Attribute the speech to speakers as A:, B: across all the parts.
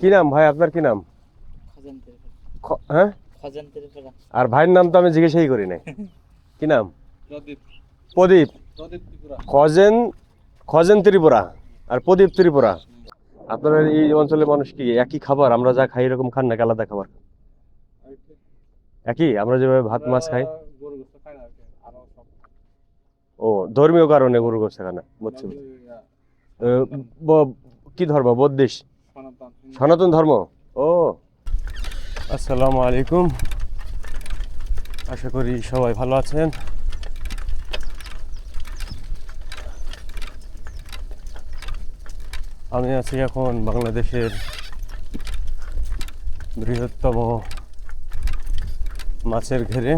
A: কি নাম? ভাই আপনার কি নাম? হ্যাঁ? আর ভাইয়ের নাম তো আমি জিজ্ঞাসাই করি নাই। কি নাম?
B: প্রদীপ।
A: খজেন খজেন ত্রিপুরা। আর প্রদীপ ত্রিপুরা। আপনারা এই অঞ্চলের মানুষ কি? একই খাবার? আমরা যা খাই এরকম খান নাকি আলাদা খাবার? একই? আমরা যেভাবে ভাত মাছ খাই?
B: না
A: ও ধর্মীয় কারণে গরু গোস্ত খানা বুঝছি কি ধর্ম? বৌদ্ধিস
B: সনাতন
A: ধর্ম? ও। আসসালামু আলাইকুম। আশা করি সবাই ভালো আছেন। আমি আছি এখন বাংলাদেশের বৃহত্তম মাছের ঘেরে।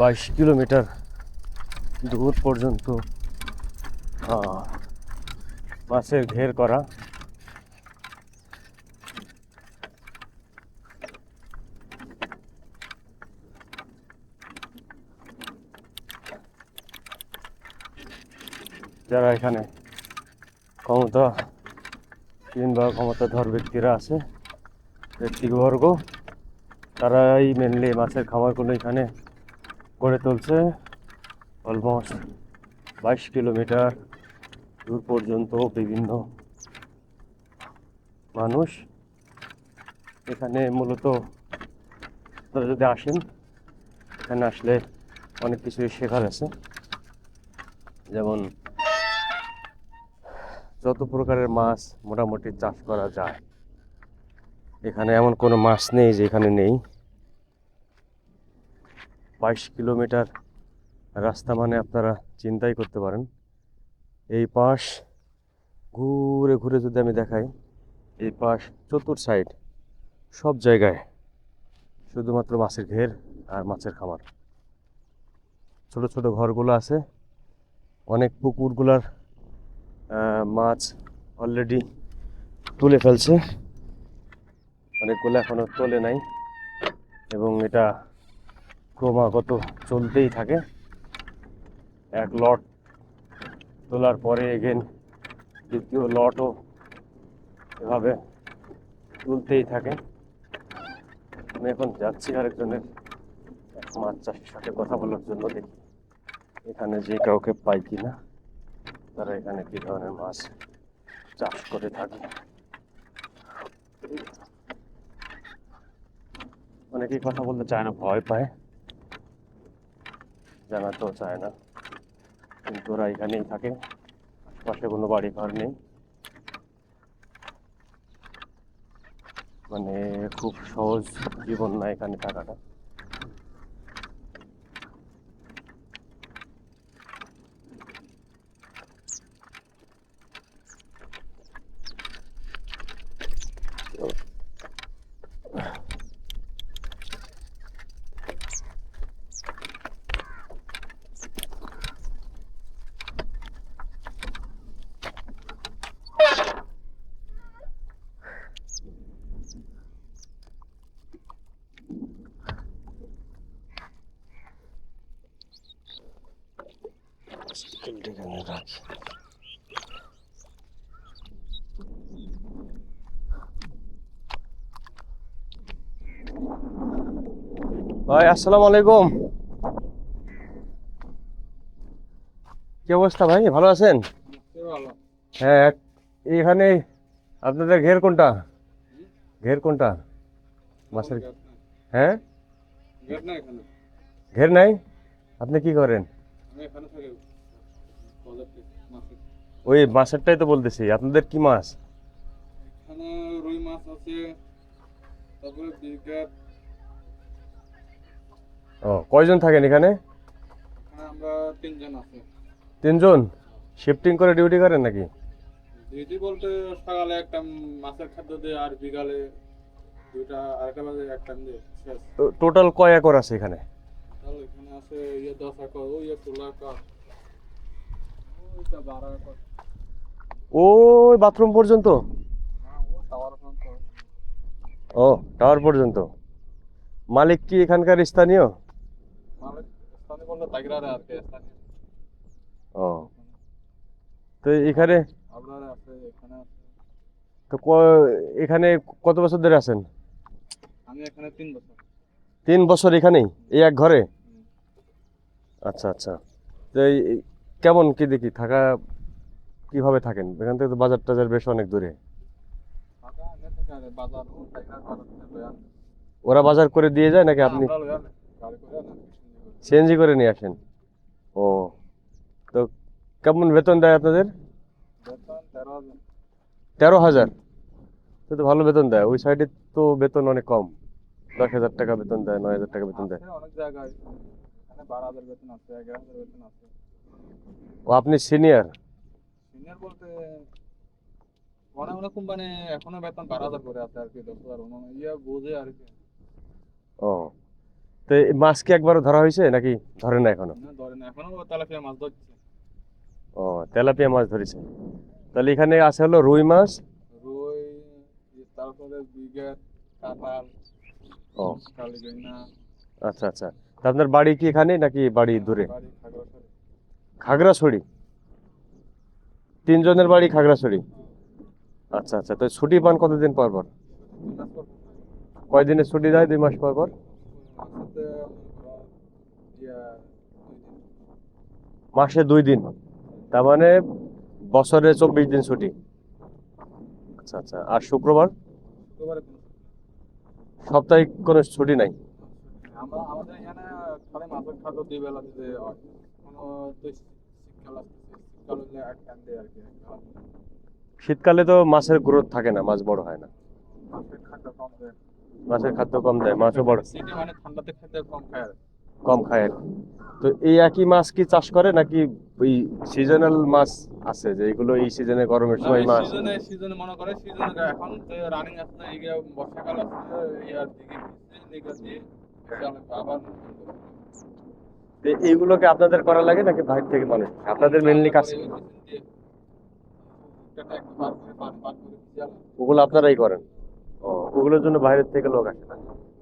A: বাইশ কিলোমিটার দূর পর্যন্ত মাছের ঘের করা। যারা এখানে ক্ষমতা কিংবা ক্ষমতাধর ব্যক্তিরা আছে, ব্যক্তিবর্গ, তারাই মেনলি মাছের খামারগুলো এখানে গড়ে তুলছে অলমোস্ট বাইশ কিলোমিটার দূর পর্যন্ত বিভিন্ন মানুষ এখানে মূলত আপনারা যদি আসেন, এখানে আসলে অনেক কিছুই শেখার আছে। যেমন যত প্রকারের মাছ মোটামুটি চাষ করা যায়, এখানে এমন কোনো মাছ নেই যে এখানে নেই। বাইশ কিলোমিটার রাস্তা মানে আপনারা চিন্তাই করতে পারেন। এই পাশ ঘুরে ঘুরে যদি আমি দেখাই, এই পাশ চতুর সাইড সব জায়গায় শুধুমাত্র মাছের ঘের আর মাছের খামার। ছোট ছোট ঘরগুলো আছে, অনেক পুকুরগুলার মাছ অলরেডি তুলে ফেলছে। অনেকগুলো এখনও তোলে নাই এবং এটা ক্রমাগত চলতেই থাকে। এক লট তোলার পরে এগেন দ্বিতীয় লটও এভাবে তুলতেই থাকে। আমি এখন যাচ্ছি আরেকজনের মাছ চাষের সাথে কথা বলার জন্য দেখি এখানে যে কাউকে পাই কিনা, তারা এখানে কি ধরনের মাছ চাষ করে থাকে। অনেকেই কথা বলতে চায় না, ভয় পায়। জানাতেও চায় না। কিন্তু ওরা এখানেই থাকে। পাশে কোনো বাড়ি ঘর নেই। মানে খুব সহজ জীবন না এখানে থাকাটা এখানে রাখি ভাই আসসালামু আলাইকুম। কি অবস্থা ভাই? ভালো আছেন? হ্যাঁ এখানে আপনাদের ঘের কোনটা? ঘের কোনটা? মাছের হ্যাঁ? ঘের নাই আপনি কি করেন? ওই মাছেরটাই তো বলতেছি আপনাদের কি মাছ?
B: এখানে রুই মাছ আছে তারপরে বিঘাট
A: ও কয়জন থাকেন এখানে?
B: আমরা তিনজন আছি।
A: তিনজন? শিফটিং করে ডিউটি করেন নাকি?
B: ডিউটি বলতে সকালে একটা মাছের খাদ্য দিয়ে আর বিকালে দুইটা আরেকটা বাজে এক টাইম দিয়ে
A: টোটাল কয় একর আছে এখানে?
B: এখানে আছে ইয়ে দশ একর ওই ইয়ে একর।
A: ওই বাথরুম পর্যন্ত?
B: ও টাওয়ার পর্যন্ত।
A: মালিক কি এখানকার স্থানীয়? ও। তো এখানে তো এখানে কত বছর ধরে আছেন?
B: আমি এখানে তিন বছর
A: তিন বছর এখানেই? এই এক ঘরে? আচ্ছা আচ্ছা। তো কেমন, কি দেখি? থাকা কীভাবে থাকেন? এখান থেকে তো বাজার টাজার বেশ অনেক দূরে। ওরা বাজার করে দিয়ে যায় নাকি আপনি সিএনজি করে নিয়ে আসেন? ও, তো কেমন বেতন দেয় আপনাদের?
B: তেরো হাজার।
A: তো তো ভালো বেতন দেয়। ওই সাইডে তো বেতন অনেক কম। দশ হাজার টাকা বেতন দেয়, নয় হাজার টাকা বেতন দেয়।
B: অনেক জায়গায়। বেতন আছে বেতন আছে।
A: ও আপনি সিনিয়র
B: সিনিয়র বলতে অনেক অনেক কোম্পানি এখনও বেতন বারো হাজার করে আছে আর কি দশ হাজার অন্য ইয়ে বুঝে আর কি।
A: ও। তো মাছ কি একবারও ধরা হয়েছে নাকি? ধরে না এখনও?
B: না ধরে না। এখনও তেলাপিয়া মাছ ধরছে।
A: ও তেলাপিয়া মাছ ধরেছে। তাহলে এখানে আছে হলো রুই মাছ?
B: রুই তারপরে কাঁঠাল
A: ও।
B: কালীগইনা
A: আচ্ছা আচ্ছা। আপনার বাড়ি কি এখানে নাকি বাড়ি দূরে?
B: বাড়ি। খাগড়াছড়ি।
A: তিনজনের বাড়ি খাগড়াছড়ি। আচ্ছা আচ্ছা তো ছুটি পান কতদিন পর পর? কয়দিনের ছুটি দেয়? দুই মাস পর পর? মাসে দুই দিন। তার মানে বছরে চব্বিশ দিন ছুটি। আচ্ছা আচ্ছা আর শুক্রবার? সাপ্তাহিক কোনো ছুটি নাই?
B: আমাদের এখানে খালি খাদ্য দুই বেলা দিতে হয়। শীতকাল
A: তো মাছের গ্রোথ থাকে না মাছ বড় হয় না।
B: মাছের খাদ্য কম দেয়।
A: মাছও বড়।
B: মানে ঠান্ডাতে কম খায় আর।
A: কম খায় আর। তো এই একই মাছ কি চাষ করে নাকি ওই সিজনাল মাছ আছে যে এগুলো এই সিজনে গরমের সময় মাছ?
B: সিজনে সিজনে মনে করে সিজনে এখন রানিং আসছে এগুলো বর্ষাকাল আসছে ইয়ার দিকে আবার
A: এইগুলোকে আপনাদের করা লাগে নাকি বাইরে থেকে মানুষ আপনাদের মেনলি কাজ? ওগুলো আপনারাই করেন। ওগুলোর জন্য বাইরের থেকে লোক আসে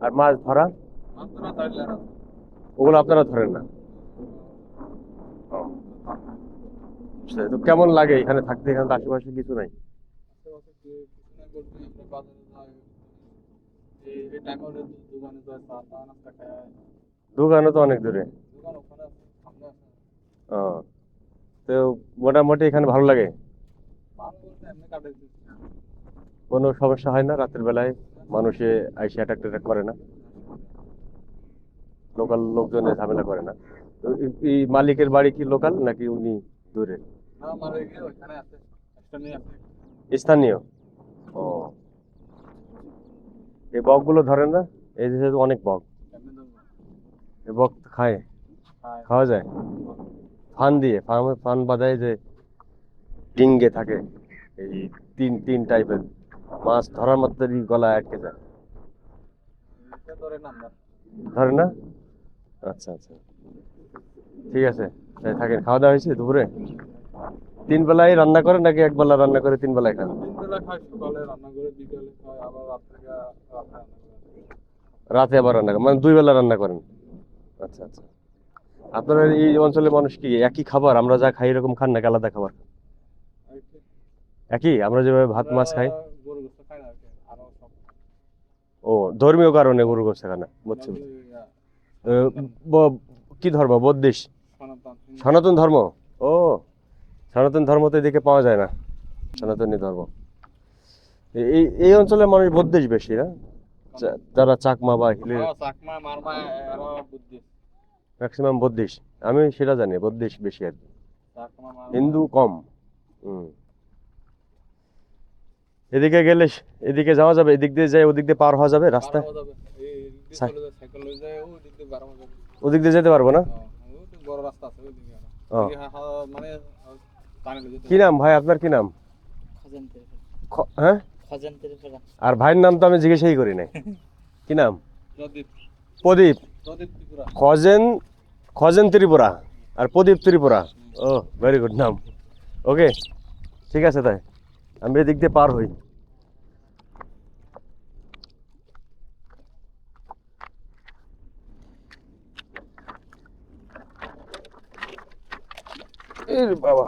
A: আর মাছ ধরা? ওগুলো আপনারা ধরেন না। তো কেমন লাগে এখানে থাকতে? এখানে তো আশেপাশে কিছু নাই। দোকানও তো অনেক দূরে। ও। তো মোটামুটি এখানে ভালো লাগে? কোনো সমস্যা হয় না রাতের বেলায়? মানুষে আইসে অ্যাটাক করে না? লোকাল লোকজনে ঝামেলা করে না? এই- মালিকের বাড়ি কি লোকাল নাকি উনি দূরে? স্থানীয়। ও। এই বকগুলো ধরেন না? এই দেশে অনেক বক। এই বক খায়। খাওয়া যায়? ফান দিয়ে ফান ফান বাঁধায় যে ডিঙ্গে থাকে এই তিন তিন টাইপের মাছ ধরার মাত্রই গলা আটকে যায়। ধরে না? আচ্ছা আচ্ছা। ঠিক আছে তাই থাকেন। খাওয়া দাওয়া হয়েছে দুপুরে? তিন বেলায় রান্না করেন নাকি এক বেলা রান্না করে তিন বেলায় খান?
B: করে করে।
A: রাতে আবার রান্না করেন? মানে দুই বেলা রান্না করেন? আচ্ছা আচ্ছা। আপনারা এই অঞ্চলের মানুষ কি? একই খাবার? আমরা যা খাই এরকম খান নাকি আলাদা খাবার? একই? আমরা যেভাবে ভাত মাছ খাই? ও ধর্মীয় কারণে গরু গোস্ত খানা বুঝছি কি ধর্ম? বৌদ্ধিস
B: সনাতন
A: ধর্ম? ও সনাতন ধর্ম তো এদিকে পাওয়া যায় না। সনাতনী ধর্ম। এই এই অঞ্চলের মানুষ বৌদ্ধিস বেশি না? যারা চাকমা বা হিলে
B: হ্যাঁ, চাকমা মারমা
A: ম্যাক্সিমাম বৌদ্ধিস আমি সেটা জানি বৌদ্ধিস বেশি আর কি। হিন্দু কম। হুম। এদিকে গেলে এদিকে যাওয়া যাবে এদিক দিয়ে যাই ওদিক দিয়ে পার হওয়া যাবে
B: যায় যায় যাবে।
A: ওদিক দিয়ে যেতে পারব না?
B: রাস্তা মানে
A: কি নাম ভাই আপনার কি নাম? হ্যাঁ? আর ভাইয়ের নাম তো আমি জিজ্ঞেসই করি নাই। কি নাম?
B: প্রদীপ।
A: প্রদীপ। খজেন খজেন ত্রিপুরা আর প্রদীপ ত্রিপুরা। ও ভেরি গুড নাম। ওকে ঠিক আছে তাই। আমি এদিক দিয়ে পার হই। বাবা।